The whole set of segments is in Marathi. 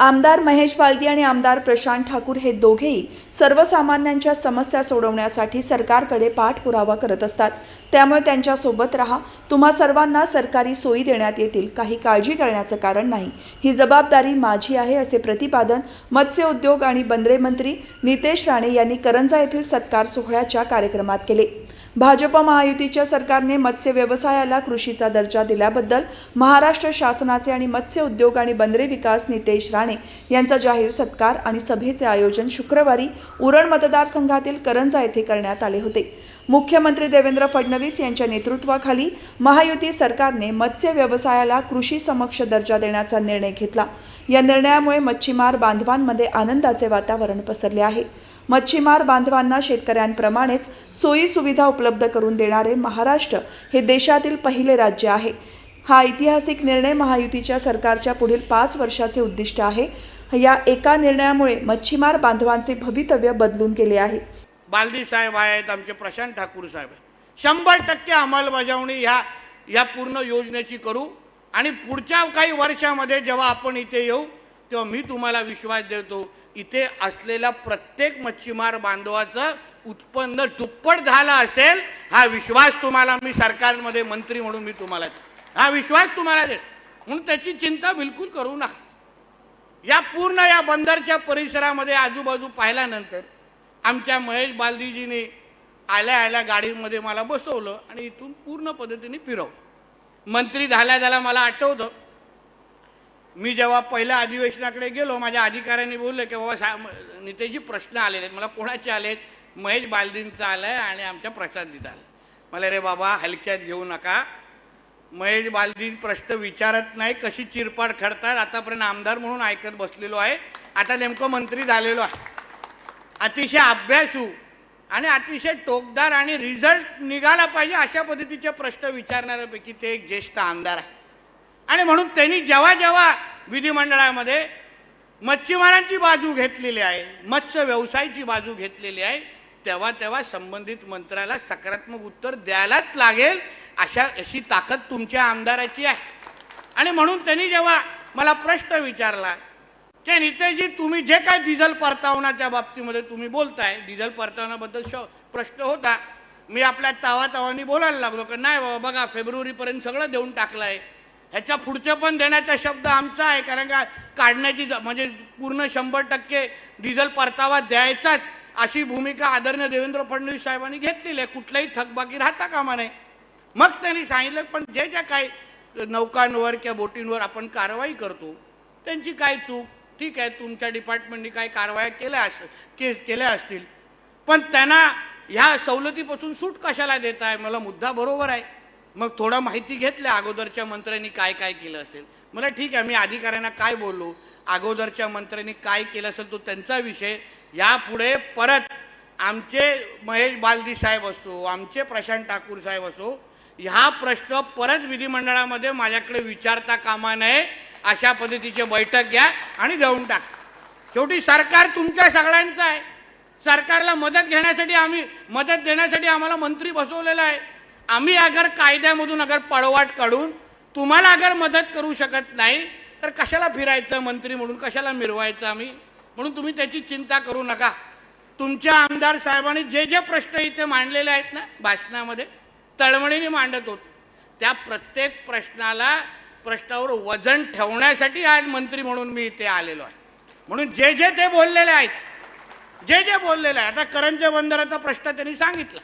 आमदार महेश बालदी आणि आमदार प्रशांत ठाकूर हे दोघेही सर्वसामान्यांच्या समस्या सोडवण्यासाठी सरकारकडे पाठपुरावा करत असतात. त्यामुळे त्यांच्यासोबत राहा. तुम्हा सर्वांना सरकारी सोयी देण्यात येतील. काही काळजी करण्याचं कारण नाही. ही जबाबदारी माझी आहे असे प्रतिपादन मत्स्य उद्योग आणि बंदरे मंत्री नितेश राणे यांनी करंजा येथील सत्कार सोहळ्याच्या कार्यक्रमात केले. भाजप महायुतीच्या सरकारने मत्स्य व्यवसायाला कृषीचा दर्जा दिल्याबद्दल महाराष्ट्र शासनाचे आणि मत्स्य उद्योग आणि बंदरे विकास नितेश राणे यांचा जाहीर सत्कार आणि सभेचे आयोजन शुक्रवारी उरण मतदारसंघातील करंजा येथे करण्यात आले होते. मुख्यमंत्री देवेंद्र फडणवीस यांच्या नेतृत्वाखाली महायुती सरकारने मत्स्य व्यवसायाला कृषी समक्ष दर्जा देण्याचा निर्णय घेतला. या निर्णयामुळे मच्छीमार बांधवांमध्ये आनंदाचे वातावरण पसरले आहे. मच्छीमार बांधवांना शेतकऱ्यांप्रमाणेच सोयी सुविधा उपलब्ध करून देणारे महाराष्ट्र हे देशातील पहिले राज्य आहे. हा ऐतिहासिक निर्णय महायुतीच्या सरकारच्या पुढील पाच वर्षाचे उद्दिष्ट आहे. या एका निर्णयामुळे मच्छीमार बांधवांचे भवितव्य बदलून गेले आहे. बालदी साहेब आहेत आमचे प्रशांत ठाकूर साहेब शंभर टक्के अंमलबजावणी ह्या या पूर्ण योजनेची करू आणि पुढच्या काही वर्षामध्ये जेव्हा आपण इथे येऊ तेव्हा मी तुम्हाला विश्वास देतो. इथे असलेल्या प्रत्येक मच्छीमार बांधवाचं उत्पन्न दुप्पट झालं असेल हा विश्वास तुम्हाला मी सरकारमध्ये मंत्री म्हणून मी तुम्हाला हा विश्वास तुम्हाला देत. म्हणून त्याची चिंता बिलकुल करू नका. या पूर्ण या बंदरच्या परिसरामध्ये आजूबाजू पाहिल्यानंतर आमच्या महेश बालदीजीने आल्या आल्या गाडीमध्ये मला बसवलं आणि इथून पूर्ण पद्धतीने फिरवलं. मंत्री झाल्या झाल्या मला आठवतं. मी जेव्हा पहिल्या अधिवेशनाकडे गेलो माझ्या अधिकाऱ्यांनी बोलले की बाबा सा नितेशजी प्रश्न आलेले आहेत. मला कोणाचे आलेत? महेश बालदींचा आहे आणि आमच्या प्रसादजीचा आलाय. मला रे बाबा हलक्यात घेऊ नका. महेश बालदी प्रश्न विचारत नाही कशी चिरपाड खडतात आतापर्यंत आमदार म्हणून ऐकत बसलेलो आहे. आता नेमकं मंत्री झालेलो आहे. अतिशय अभ्यासू आणि अतिशय टोकदार आणि रिझल्ट निघाला पाहिजे अशा पद्धतीचे प्रश्न विचारणाऱ्यापैकी ते एक ज्येष्ठ आमदार आहे. आणि म्हणून त्यांनी जेव्हा जेव्हा विधिमंडळामध्ये मच्छीमारांची बाजू घेतलेली आहे मत्स्य व्यवसायाची बाजू घेतलेली आहे तेव्हा तेव्हा संबंधित मंत्र्याला सकारात्मक उत्तर द्यायलाच लागेल अशा अशी ताकद तुमच्या आमदाराची आहे. आणि म्हणून त्यांनी जेव्हा मला प्रश्न विचारला की नितेशजी तुम्ही जे काय डिझेल परतावण्याच्या बाबतीमध्ये तुम्ही बोलताय डिझेल परतावण्याबद्दल श प्रश्न होता. मी आपल्या तावा तावानी बोलायला लागलो की नाही बाबा बघा फेब्रुवारीपर्यंत सगळं देऊन टाकलं आहे ह्याच्या पुढचे पण देण्याचा शब्द आमचा आहे कारण का काढण्याची ज- म्हणजे पूर्ण शंभर टक्के डिझेल परतावा द्यायचाच अशी भूमिका आदरणीय देवेंद्र फडणवीस साहेबांनी घेतलेली आहे. कुठलाही थकबाकी राहता कामा नये. मग त्यांनी सांगितलं पण जे ज्या काही नौकांवर किंवा बोटींवर आपण कारवाई करतो त्यांची काय चूक? ठीक आहे तुमच्या डिपार्टमेंटनी काही कारवाया केल्या अस के केल्या असतील. पण त्यांना ह्या सवलतीपासून सूट कशाला देत आहे मला मुद्दा बरोबर आहे. मग थोडा माहिती घेतल्या अगोदरच्या मंत्र्यांनी काय काय केलं असेल. मला ठीक आहे मी अधिकाऱ्यांना काय बोलू अगोदरच्या मंत्र्यांनी काय केलं असेल तो त्यांचा विषय. यापुढे परत आमचे महेश बालदी साहेब असो आमचे प्रशांत ठाकूर साहेब असो ह्या प्रश्न परत विधिमंडळामध्ये माझ्याकडे विचारता कामा नये अशा पद्धतीचे बैठक घ्या आणि देऊन टाक. शेवटी सरकार तुमच्या सगळ्यांचं आहे. सरकारला मदत घेण्यासाठी आम्ही मदत देण्यासाठी आम्हाला मंत्री बसवलेला आहे. आम्ही अगर कायद्यामधून अगर पळवाट काढून तुम्हाला अगर मदत करू शकत नाही तर कशाला फिरायचं मंत्री म्हणून? कशाला मिरवायचं आम्ही? म्हणून तुम्ही त्याची चिंता करू नका. तुमच्या आमदार साहेबांनी जे जे प्रश्न इथे मांडलेले आहेत ना भाषणामध्ये तळमळीने मांडत होते. त्या प्रत्येक प्रश्नाला प्रश्नावर वजन ठेवण्यासाठी आज मंत्री म्हणून मी इथे आलेलो आहे. म्हणून जे जे ते बोललेले आहेत जे जे बोललेलं आहे आता करंजे बंदराचा प्रश्न त्यांनी सांगितला.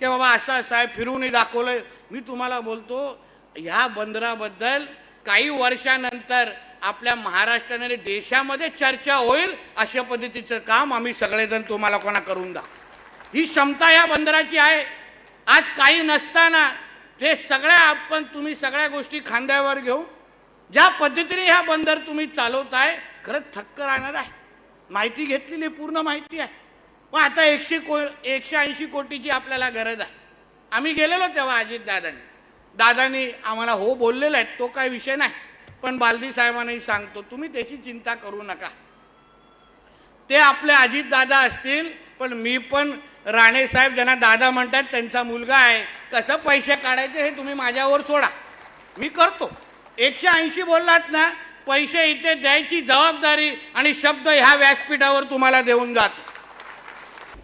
की बाबा असं असं फिरूनही दाखवलंय. मी तुम्हाला बोलतो ह्या बंदराबद्दल काही वर्षानंतर आपल्या महाराष्ट्राने आणि देशामध्ये चर्चा होईल अशा पद्धतीचं काम आम्ही सगळेजण तुम्हाला कोणा करून दा. ही क्षमता या बंदराची आहे. आज काही नसताना ते सगळ्या आपण तुम्ही सगळ्या गोष्टी खांद्यावर घेऊ. ज्या पद्धतीने ह्या बंदर तुम्ही चालवताय खरंच थक्क राहणार आहे. माहिती घेतलेली पूर्ण माहिती आहे. मग आता एकशे को एकशे ऐंशी कोटीची आपल्याला गरज आहे. आम्ही गेलेलो तेव्हा अजित दादांनी. दादानी आम्हाला हो बोललेला आहे तो काय विषय नाही. पण बालदी साहेबांनाही सांगतो तुम्ही त्याची चिंता करू नका. ते आपले अजित दादा असतील पण मी पण राणे साहेब ज्यांना दादा म्हणतात त्यांचा मुलगा आहे. कसं पैसे काढायचे हे तुम्ही माझ्यावर सोडा. मी करतो. एकशे ऐंशी बोललात ना पैसे इथे द्यायची जबाबदारी आणि शब्द ह्या व्यासपीठावर तुम्हाला देऊन जातो.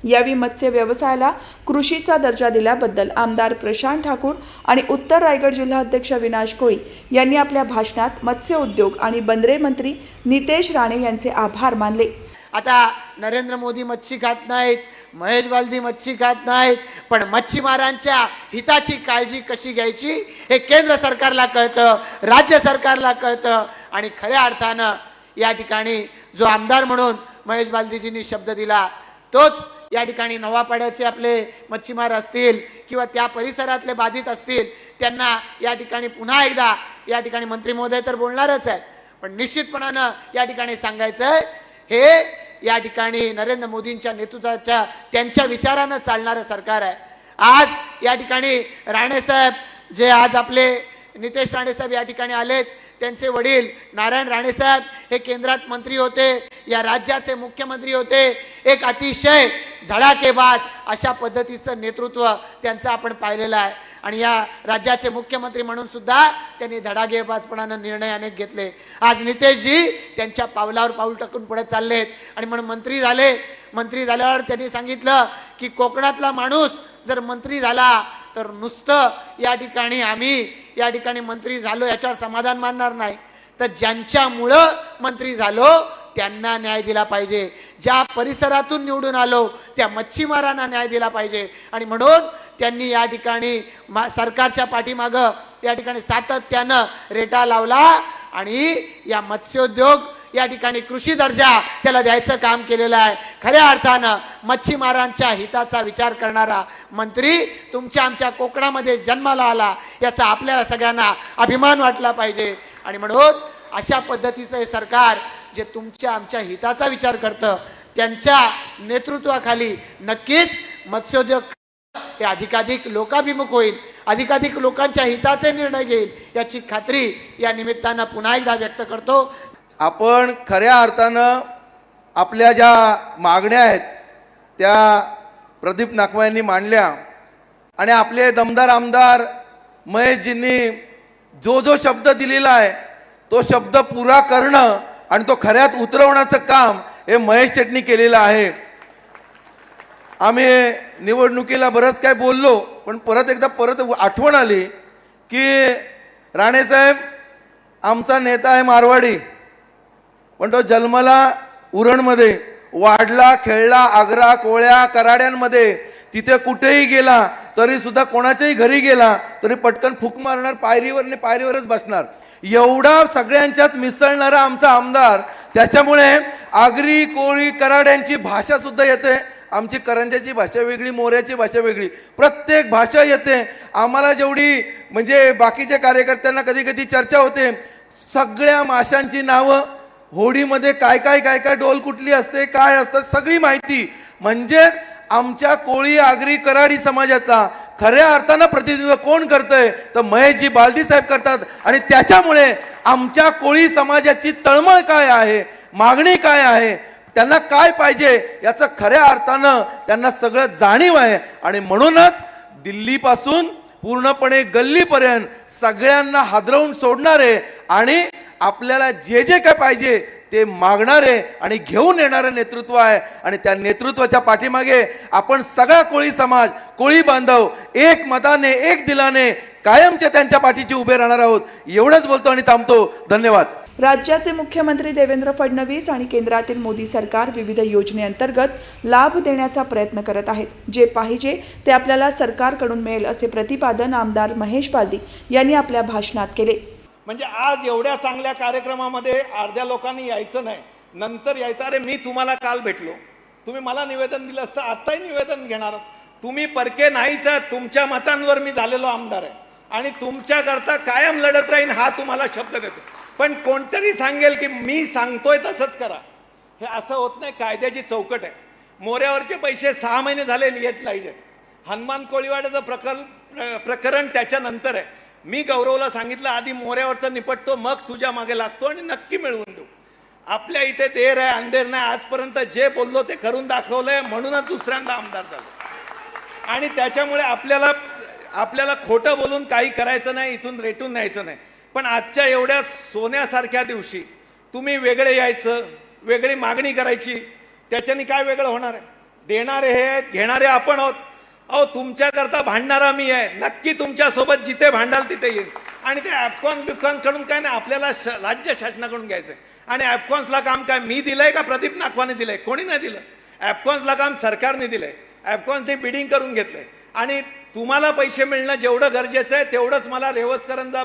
यावेळी मत्स्य व्यवसायाला कृषीचा दर्जा दिल्याबद्दल आमदार प्रशांत ठाकूर आणि उत्तर रायगड जिल्हा अध्यक्ष विनाश कोळी यांनी आपल्या भाषणात मत्स्य उद्योग आणि बंदरे मंत्री नितेश राणे यांचे आभार मानले. आता नरेंद्र मोदी मच्छी खात नाहीत महेश बालदी मच्छी खात नाहीत पण मच्छीमारांच्या हिताची काळजी कशी घ्यायची हे केंद्र सरकारला कळतं राज्य सरकारला कळतं आणि खऱ्या अर्थानं या ठिकाणी जो आमदार म्हणून महेश बालदीजींनी शब्द दिला तोच या ठिकाणी नवापाड्याचे आपले मच्छीमार असतील किंवा त्या परिसरातले बाधित असतील त्यांना या ठिकाणी पुन्हा एकदा या ठिकाणी मंत्री महोदय तर बोलणारच आहेत. पण निश्चितपणानं या ठिकाणी सांगायचं आहे हे या ठिकाणी नरेंद्र मोदींच्या नेतृत्वाच्या त्यांच्या विचारानं चालणारं सरकार आहे. आज या ठिकाणी राणेसाहेब जे आज आपले नितेश राणेसाहेब या ठिकाणी आलेत त्यांचे वडील नारायण राणेसाहेब हे केंद्रात मंत्री होते या राज्याचे मुख्यमंत्री होते. एक अतिशय धडाकेबाज अशा पद्धतीचं नेतृत्व त्यांचं आपण पाहिलेलं आहे. आणि या राज्याचे मुख्यमंत्री म्हणून सुद्धा त्यांनी धडागेबाजपणानं निर्णय अनेक घेतले. आज नितेशजी त्यांच्या पावलावर पाऊल टाकून पुढे चाललेत. आणि म्हणून मंत्री झाले. मंत्री झाल्यावर त्यांनी सांगितलं की कोकणातला माणूस जर मंत्री झाला तर नुसतं या ठिकाणी आम्ही या ठिकाणी मंत्री झालो याच्यावर समाधान मानणार नाही. तर ज्यांच्यामुळं मंत्री झालो त्यांना न्याय दिला पाहिजे. ज्या परिसरातून निवडून आलो त्या मच्छीमारांना न्याय दिला पाहिजे. आणि म्हणून त्यांनी या ठिकाणी मा सरकारच्या पाठीमागं या ठिकाणी सातत्यानं रेटा लावला आणि या मत्स्योद्योग या ठिकाणी कृषी दर्जा त्याला द्यायचं काम केलेलं आहे. खऱ्या अर्थानं मच्छीमारांच्या हिताचा विचार करणारा मंत्री तुमच्या आमच्या कोकणामध्ये जन्माला आला याचा आपल्याला सगळ्यांना अभिमान वाटला पाहिजे. आणि म्हणून अशा पद्धतीचं हे सरकार जे तुमच्या आमच्या हिताचा विचार करतं त्यांच्या नेतृत्वाखाली नक्कीच मत्स्योद्योग हे अधिकाधिक लोकाभिमुख होईल अधिकाधिक लोकांच्या हिताचे निर्णय घेईल याची खात्री या निमित्तानं पुन्हा एकदा व्यक्त करतो. आपण खऱ्या अर्थानं आपल्या ज्या मागण्या आहेत त्या प्रदीप नाकवा यांनी मांडल्या. आणि आपले दमदार आमदार महेशजींनी जो जो शब्द दिलेला आहे तो शब्द पुरा करणं आणि तो खऱ्यात उतरवण्याचं काम हे महेश चटणी केलेलं आहे. आम्ही निवडणुकीला बरंच काय बोललो पण परत एकदा परत आठवण आली की राणेसाहेब आमचा नेता आहे मारवाडी पण तो जन्मला उरणमध्ये वाढला खेळला आग्रा कोळ्या कराड्यांमध्ये तिथे कुठेही गेला तरी सुद्धा कोणाच्याही घरी गेला तरी पटकन फुक मारणार पायरीवर आणि पायरीवरच बसणार. एवढा सगळ्यांच्यात मिसळणारा आमचा आमदार त्याच्यामुळे आगरी कोळी कराड्यांची भाषा सुद्धा येते. आमची करंजाची भाषा वेगळी मोऱ्याची भाषा वेगळी. प्रत्येक भाषा येते. आम्हाला जेवढी म्हणजे बाकीच्या कार्यकर्त्यांना कधी कधी चर्चा होते सगळ्या माशांची नावं होडीमध्ये काय काय काय काय डोल कुठली असते काय असतात सगळी माहिती. म्हणजे आमच्या कोळी आगरी कराडी समाजाचा खऱ्या अर्थानं प्रतिनिधित्व कोण करतंय? तर महेशजी बालदी साहेब करतात. आणि त्याच्यामुळे आमच्या कोळी समाजाची तळमळ काय आहे? मागणी काय आहे? त्यांना काय पाहिजे? याचं खऱ्या अर्थानं त्यांना सगळं जाणीव आहे. आणि म्हणूनच दिल्लीपासून पूर्णपणे गल्लीपर्यंत सगळ्यांना हादरवून सोडणारे आणि आपल्याला जे जे काय पाहिजे ते मागणारे आणि घेऊन येणारं नेतृत्व आहे. आणि त्या नेतृत्वाच्या पाठीमागे आपण सगळा कोळी समाज कोळी बांधव एक मताने एक दिलाने कायमच्या त्यांच्या पाठीची उभे राहणार आहोत. एवढंच बोलतो आणि थांबतो. धन्यवाद. राज्याचे मुख्यमंत्री देवेंद्र फडणवीस आणि केंद्रातील मोदी सरकार विविध योजनेअंतर्गत लाभ देण्याचा प्रयत्न करत आहेत. जे पाहिजे ते आपल्याला सरकारकडून मिळेल असे प्रतिपादन आमदार महेश पालदी यांनी आपल्या भाषणात केले. म्हणजे आज एवढ्या चांगल्या कार्यक्रमामध्ये अर्ध्या लोकांनी यायचं नाही. नंतर यायचं अरे मी तुम्हाला काल भेटलो. तुम्ही मला निवेदन दिलं असतं आत्ताही निवेदन घेणार तुम्ही परके नाहीच आहात. तुमच्या मतांवर मी झालेलो आमदार आहे. आणि तुमच्याकरता कायम लढत राहीन हा तुम्हाला शब्द देतो. पण कोणतरी सांगेल की मी सांगतोय तसंच करा. हे असं होत नाही कायद्याची चौकट आहे. मोऱ्यावरचे पैसे सहा महिने झाले लेट लाइट हनुमान कोळीवाड्याचं प्रकल्प प्र- प्रकरण त्याच्यानंतर आहे. मी गौरवला सांगितलं आधी मोऱ्यावरचं निपटतो मग तुझ्या मागे लागतो आणि नक्की मिळवून देऊ. आपल्या इथे देर आहे अंधेर नाही. आजपर्यंत जे बोललो ते करून दाखवलंय म्हणूनच दुसऱ्यांदा आमदार झालो. आणि त्याच्यामुळे आपल्याला आपल्याला खोटं बोलून काही करायचं नाही इथून रेटून न्यायचं नाही. पण आजच्या एवढ्या सोन्यासारख्या दिवशी तुम्ही वेगळे यायचं वेगळी मागणी करायची त्याच्याने काय वेगळं होणार आहे? देणारे हे आहेत घेणारे आपण आहोत. अहो तुमच्याकरता भांडणारा मी आहे. नक्की तुमच्यासोबत जिथे भांडाल तिथे येईल. आणि ते ॲपकॉन बिपकॉन्सकडून काय नाही आपल्याला श राज्य शासनाकडून घ्यायचं आहे आणि ॲपकॉन्सला काम काय मी दिलं आहे का प्रदीप नागवाने आहे कोणी नाही दिलं. ॲपकॉन्सला काम सरकारने दिलं आहे ॲपकॉन्सने बिडिंग करून घेतलं आहे आणि तुम्हाला पैसे मिळणं जेवढं गरजेचं आहे तेवढंच मला रेवसकरांचा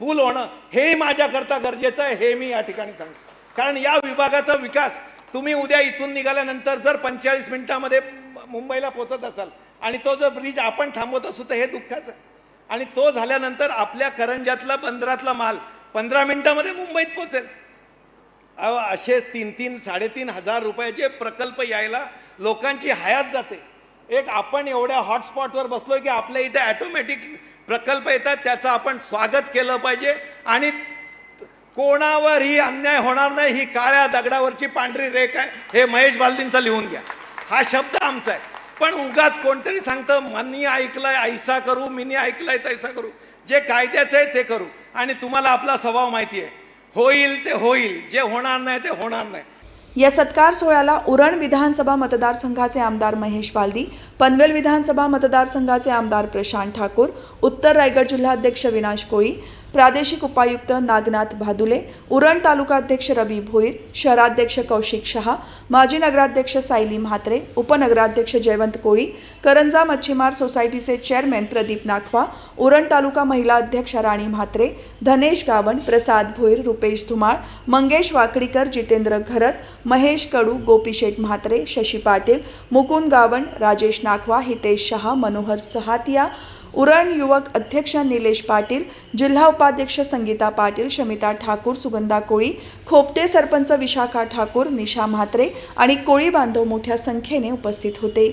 पूल होणं हेही माझ्याकरता गरजेचं आहे हे मी या ठिकाणी सांगतो. कारण या विभागाचा विकास तुम्ही उद्या इथून निघाल्यानंतर जर पंचेचाळीस मिनिटामध्ये मुंबईला पोचत असाल आणि तो जो ब्रिज आपण थांबवत असू तर हे दुःखाचं. आणि तो झाल्यानंतर आपल्या करंजातला बंदरातला माल पंधरा मिनिटामध्ये मुंबईत पोचेल. अहो, असे तीन तीन साडेतीन हजार रुपयाचे प्रकल्प यायला लोकांची हयात जाते. एक आपण एवढ्या हॉटस्पॉटवर बसलो की आपल्या इथे ॲटोमॅटिक प्रकल्प येतात त्याचं आपण स्वागत केलं पाहिजे. आणि कोणावरही अन्याय होणार नाही ही काळ्या दगडावरची पांढरी रेख आहे हे महेश बालदींचा लिहून घ्या. हा शब्द आमचा आहे. पण उगाच कोणतरी सांगतं मनी ऐकलंय ऐसा करू मिनी ऐकलंय तैसा करू. जे कायद्याचं आहे ते करू. आणि तुम्हाला आपला स्वभाव माहिती आहे. होईल ते होईल. जे होणार नाही ते होणार नाही. या सत्कार सोहळ्याला उरण विधानसभा मतदारसंघाचे आमदार महेश बालदी पनवेल विधानसभा मतदारसंघाचे आमदार प्रशांत ठाकूर उत्तर रायगड जिल्हाध्यक्ष विनाश कोळी प्रादेशिक उपायुक्त नागनाथ भादुले उरण तालुकाध्यक्ष रवी भोईर शहराध्यक्ष कौशिक शहा माजी नगराध्यक्ष सायली म्हात्रे उपनगराध्यक्ष जयवंत कोळी करंजा मच्छीमार सोसायटीचे चेअरमॅन प्रदीप नाखवा उरण तालुका महिला अध्यक्ष राणी म्हात्रे धनेश गावण प्रसाद भोईर रुपेश धुमाळ मंगेश वाकडीकर जितेंद्र घरत महेश कडू गोपीशेठ म्हात्रे शशी पाटील मुकुंद गावण राजेश नाखवा हितेश शहा मनोहर सहातिया उरण युवक अध्यक्ष निलेश पाटील जिल्हा उपाध्यक्ष संगीता पाटील शमिता ठाकूर सुगंधा कोळी खोपटे सरपंच विशाखा ठाकूर निशा म्हात्रे आणि कोळी बांधव मोठ्या संख्येने उपस्थित होते.